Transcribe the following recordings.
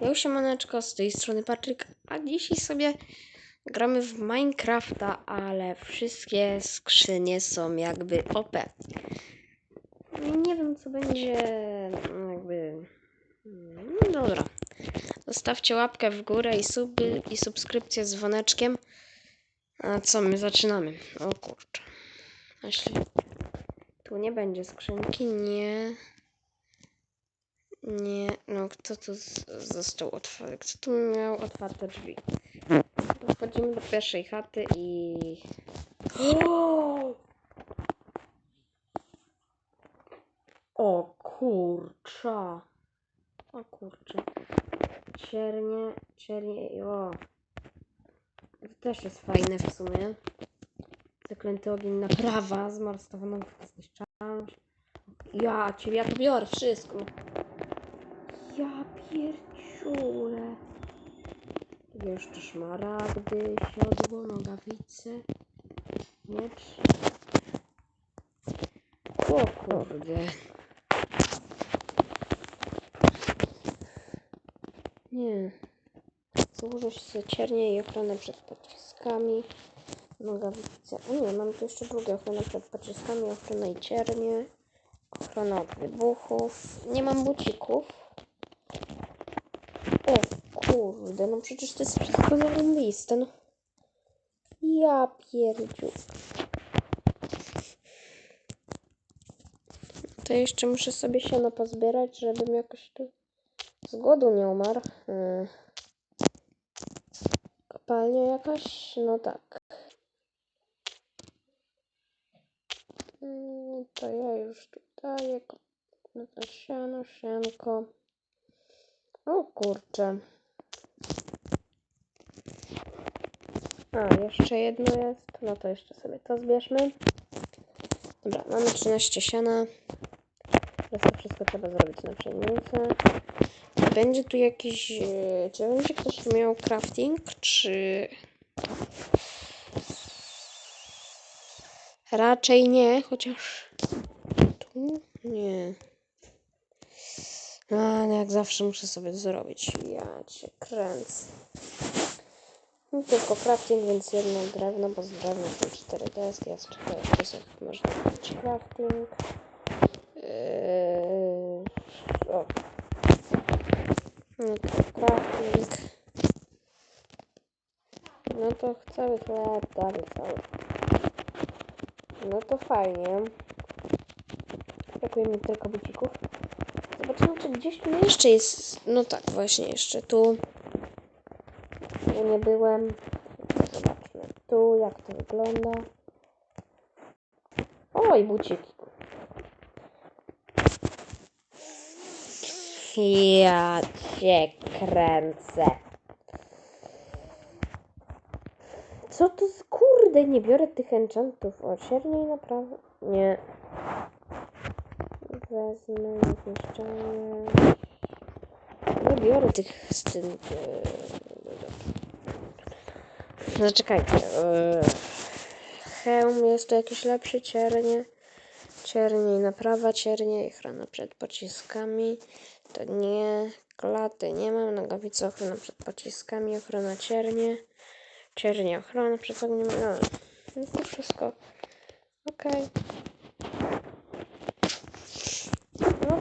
Ja siemaneczko, z tej strony Patryk, a dzisiaj sobie gramy w Minecrafta, ale wszystkie skrzynie są jakby OP. Nie wiem co będzie no, jakby... No dobra. Zostawcie łapkę w górę i suby i subskrypcję z dzwoneczkiem. A co, my zaczynamy. O kurczę. Jeśli tu nie będzie skrzynki, nie... Nie, no kto tu został otwarty? Kto tu miał otwarte drzwi? Wchodzimy do pierwszej chaty i... O kurcza! O kurczę. Ciernie, ciernie, o. To też jest fajne w sumie. Zaklęty ogień naprawa, zmarostowaną zniszczalność. Ja cię, ja to biorę wszystko. Ja pierdziule. Jeszcze szmaragdy, siodło, nogawice, miecz. O kurde. Nie. Złożyć sobie ciernie i ochronę przed pociskami. Nogawice. O nie, mam tu jeszcze drugie. Ochronę przed pociskami, ochrona i ciernie. Ochrona od wybuchów. Nie mam bucików. O kurde, no przecież to jest wszystko zarąbiste, no. Ja pierdziu. To jeszcze muszę sobie siano pozbierać, żebym jakoś tu z głodu nie umarł. Hmm. Kopalnia jakaś? No tak. Mm, To ja już tu daję. No to siano, sianko. O kurczę. A, jeszcze jedno jest. No to jeszcze sobie to zbierzmy. Dobra, mamy 13 siana. Teraz to wszystko trzeba zrobić na. Czy Będzie tu jakiś... e, Czy będzie ktoś miał crafting, czy... Raczej nie, chociaż... Tu? Nie. No jak zawsze muszę sobie zrobić. Ja cię kręcę. No, tylko crafting, więc jedno drewno, bo z drewna są cztery deski, a z czterech desek można robić crafting. Yy... O. No to crafting. No to cały chleb, dalej cały. No to fajnie. Brakuje mi tylko bucików. Zobaczymy, czy gdzieś tu jeszcze jest. No tak, właśnie, jeszcze tu. Ja nie byłem. Zobaczmy tu, jak to wygląda. Oj, buciki. Ja cię kręcę. Co to z kurde? Nie biorę tych enchantów. O, sierniej naprawdę. Nie. Wezmę zniszczenie. Nie biorę tych z tym. No czekajcie. e, Hełm jest to jakiś lepszy ciernie. Ciernie i naprawa ciernie i ochrona przed pociskami. To nie. Klaty nie mam. Nogawice ochrona przed pociskami. Ochrona ciernie. Ciernie ochrona przed ogniem. No, no to wszystko. Okej. No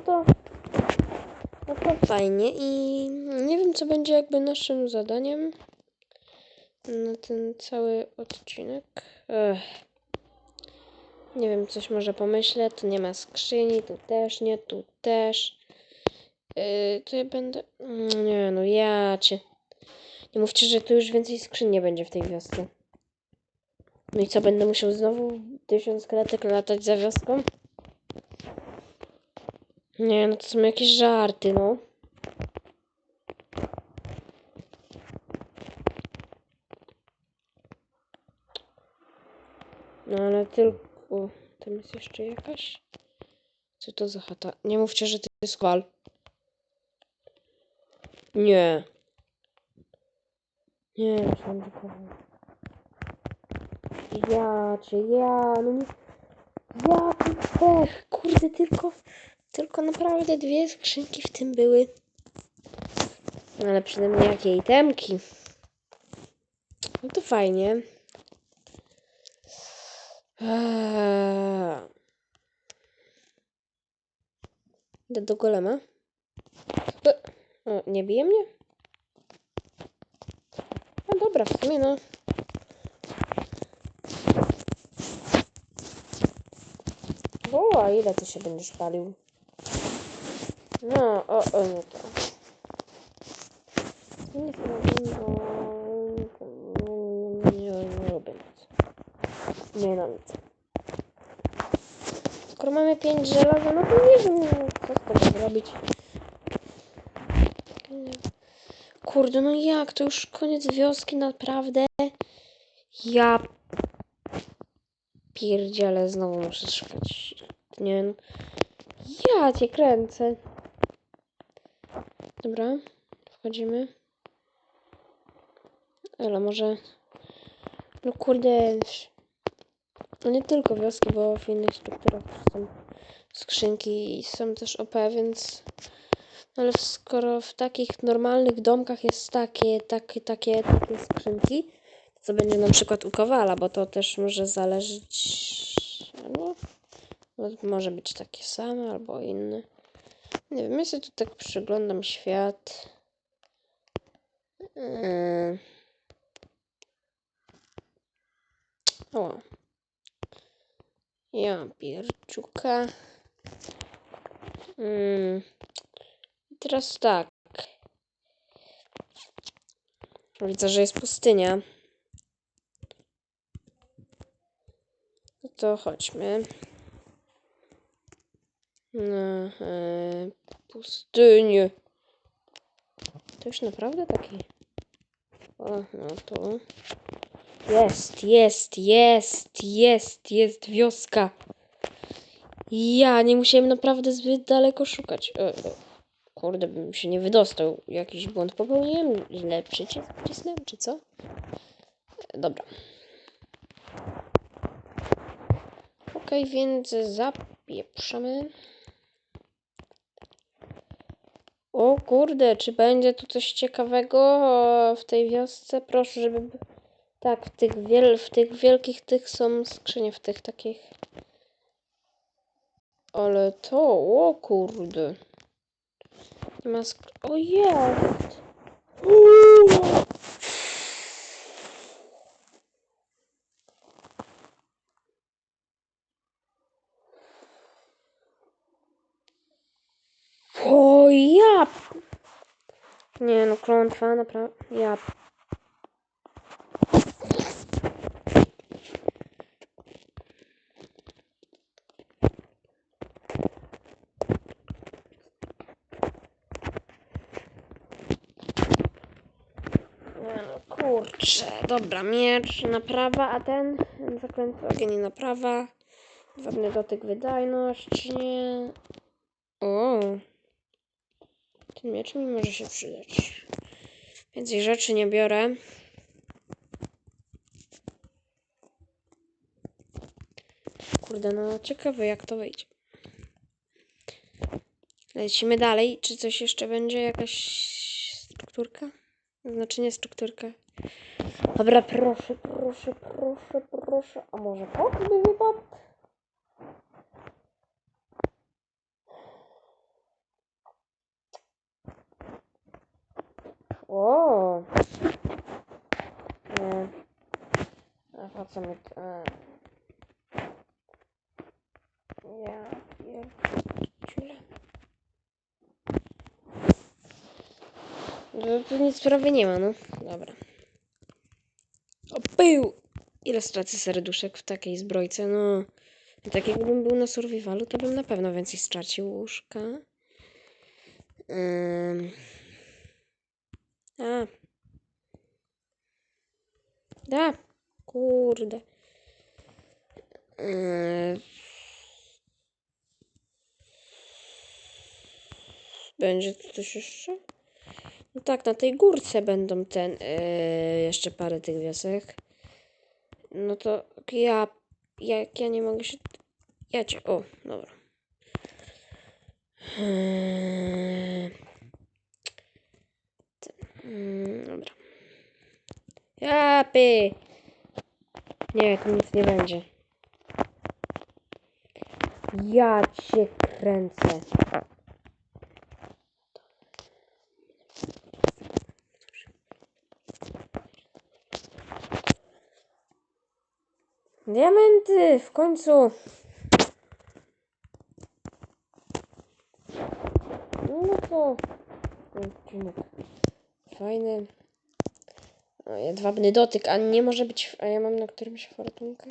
to. No to fajnie i nie wiem co będzie jakby naszym zadaniem na ten cały odcinek. Ech. Nie wiem, coś może pomyślę. Tu nie ma skrzyni, tu też nie, tu też. Yy, to ja będę. Mm, Nie no, ja cię. Nie mówcie, że tu już więcej skrzyń nie będzie w tej wiosce. No i co, będę musiał znowu tysiąc kratek latać za wioską? Nie, no to są jakieś żarty, no. No ale tylko... Tam jest jeszcze jakaś? Co to za chata? Nie mówcie, że to jest kwal. Nie. Nie, myślałam, że kowal. Ja cię, ja, no nie... Jaki pech, kurde, tylko... Tylko naprawdę dwie skrzynki w tym były. Ale przynajmniej jakie itemki. No to fajnie. Eee. Idę do golema. O, nie bije mnie? No dobra, w sumie no. O, a ile ty się będziesz palił? No, o, o, nie to. Nie zrobię, bo... Nie, nie, nie robię nic. Nie no nic. Skoro mamy 5 żelaza, no to nie wiem, co z tego zrobić. Kurde, no jak? To już koniec wioski, naprawdę? Ja... Pierdziele, znowu muszę szukać. Nie no. Ja cię kręcę. Dobra, wchodzimy. Ale może... No kurde... No nie tylko wioski, bo w innych strukturach są skrzynki i są też OP, więc... No ale skoro w takich normalnych domkach jest takie, takie, takie, takie skrzynki, co będzie na przykład u Kowala, bo to też może zależeć... No, może być takie same albo inne. Nie wiem, ja sobie tu tak przyglądam świat. Yy. O. Ja pierdziuka. Mm. I Teraz tak. Widzę, że jest pustynia. No to chodźmy. Na e, pustynię. To już naprawdę taki. O, no to. Jest, jest, jest, jest, jest wioska. Ja nie musiałem naprawdę zbyt daleko szukać. E, e, kurde, bym się nie wydostał. Jakiś błąd popełniłem? Źle przycisk wcisnąłem, czy co? E, dobra. Okej, więc zapieprzamy. O kurde, czy będzie tu coś ciekawego w tej wiosce? Proszę, żeby... by- Tak, w tych, wiel... w tych wielkich tych są skrzynie, w tych takich... Ale to, o kurde. Nie ma sk... O jest! Uuu! O ja! Klątwa, naprawdę. Ja. Kurczę. Dobra, miecz, naprawa, a ten zaklęty ogień i naprawa. Ważny dotyk, wydajność, nie. O. Ten miecz mi może się przydać. Więcej rzeczy nie biorę. Kurde, no ciekawe jak to wyjdzie. Lecimy dalej. Czy coś jeszcze będzie? Jakaś strukturka? Znaczy nie strukturka. Dobra, proszę, proszę, proszę, proszę. A może by wypadł? O! Nie. A po co to? Ja pierdziule. No tu nic prawie nie ma, no. Dobra. O, pył! Ile stracę serduszek w takiej zbrojce? No, tak jakbym był na survivalu, to bym na pewno więcej stracił łóżka. Ym. A. Da. Kurde. Yy. Będzie tu coś jeszcze? No tak, na tej górce będą ten, yy, jeszcze parę tych wiosek. No to ja, jak ja nie mogę się, ja cię, o, dobra. Yy. Mm, dobra. Japy! Nie, tu nic nie będzie. Ja cię kręcę. Diamenty! W końcu! No to... Odcinek fajny. O, jedwabny dotyk, a nie może być... A ja mam na którymś fortunkę?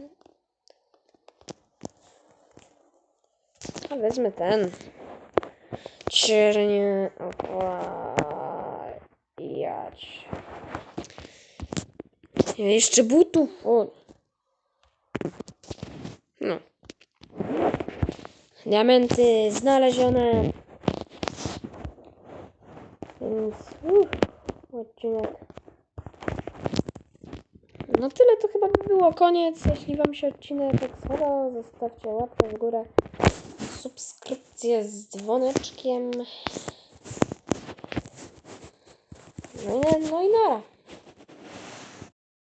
A wezmę ten. Ciernie... Jać. Ja jeszcze butów. O. No. Diamenty znalezione. Więc uff, odcinek. No tyle to chyba by było koniec. Jeśli Wam się odcinek spodobał, zostawcie łapkę w górę, subskrypcję z dzwoneczkiem. No i, no i nara.